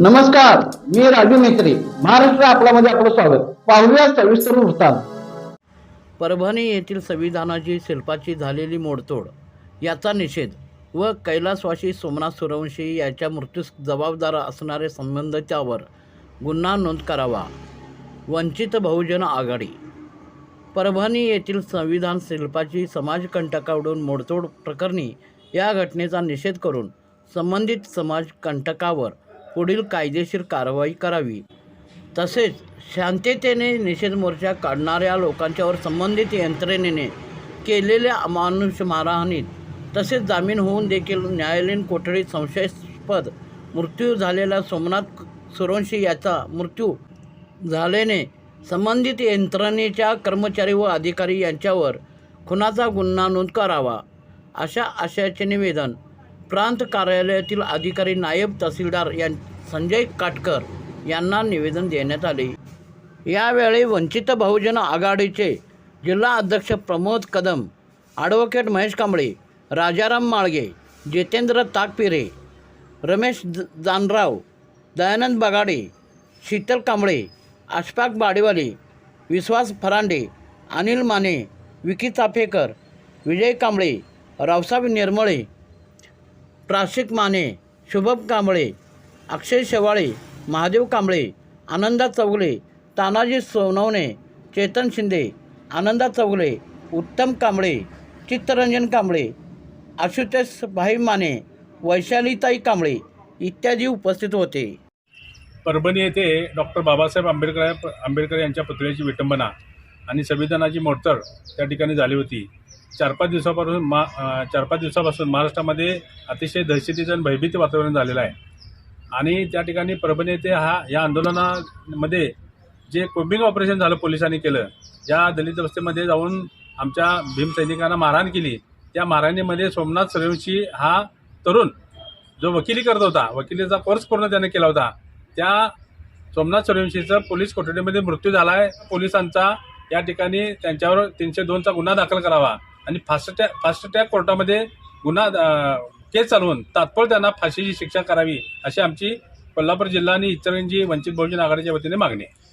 नमस्कार मी राजू मेत्री महाराष्ट्र आपल्यामध्ये आपलं स्वागत. पाहूया सविस्तर वृत्तांत. परभणी येथील संविधानाची शिल्पाची झालेली मोडतोड याचा निषेध व कैलासवाशी सोमनाथ सुरवंशी याच्या मृत्यूस जबाबदार असणारे संबंध त्यावर गुन्हा नोंद करावा. वंचित बहुजन आघाडी. परभणी येथील संविधान शिल्पाची समाजकंटकाकडून मोडतोड प्रकरणी या घटनेचा निषेध करून संबंधित समाजकंटकावर पुढील कायदेशीर कारवाई करावी. तसेच शांततेने निषेध मोर्चा काढणाऱ्या लोकांच्यावर संबंधित यंत्रणेने केलेल्या अमानुष मारहाणीत तसेच जामीन होऊन देखील न्यायालयीन कोठडीत संशयास्पद मृत्यू झालेला सोमनाथ सुरवंशी याचा मृत्यू झाल्याने संबंधित यंत्रणेच्या कर्मचारी व अधिकारी यांच्यावर खुनाचा गुन्हा नोंद करावा अशा आशयाचे निवेदन प्रांत कार्यालयातील अधिकारी नायब तहसीलदार यां संजय काटकर यांना निवेदन देण्यात आले. यावेळी वंचित बहुजन आघाडीचे जिल्हा अध्यक्ष प्रमोद कदम ॲडव्होकेट महेश कांबळे राजाराम माळगे जितेंद्र ताकपिरे रमेश जानराव दयानंद बगाडे शीतल कांबळे आशपाक बाडेवाले विश्वास फरांडे अनिल माने विकी चाफेकर विजय कांबळे रावसाहेब निर्मळे प्राशिक माने शुभम कांबळे अक्षय शेवाळे महादेव कांबळे आनंदा चौगले तानाजी सोनवणे चेतन शिंदे आनंदा चौगले उत्तम कांबळे चित्तरंजन कांबळे आशुतोष भाई माने वैशालीताई कांबळे इत्यादी उपस्थित होते. परभणी येथे डॉक्टर बाबासाहेब आंबेडकर आंबेडकर यांच्या पुतळ्याची विटंबना. आणि संविधानाची मोडतड त्या ठिकाणी झाली होती. चार पाच दिवसापासून मा चार पाच दिवसापासून महाराष्ट्रामध्ये अतिशय दहशतीचं आणि भयभीत वातावरण झालेलं आहे. आणि त्या ठिकाणी परभणी येथे हा या आंदोलनामध्ये जे कोम्बिंग ऑपरेशन झालं पोलिसांनी केलं ज्या दलित वस्तीमध्ये जाऊन आमच्या भीमसैनिकांना मारहाण केली. त्या मारहाणीमध्ये सोमनाथ सरवंशी हा तरुण जो वकिली करत होता वकिलीचा कोर्स पूर्ण त्याने केला होता. त्या सोमनाथ सूर्यवंशीचा पोलीस कोठडीमध्ये मृत्यू झाला आहे पोलिसांचा या ठिकाणी त्यांच्यावर तीनशे दोनचा गुन्हा दाखल करावा आणि फास्ट फास्टटॅग फास्ट कोर्टामध्ये गुन्हा केस चालवून तात्काळ त्यांना फाशीची शिक्षा करावी अशी आमची कोल्हापूर जिल्हा आणि इतरांची वंचित बहुजन आघाडीच्या वतीने मागणी आहे.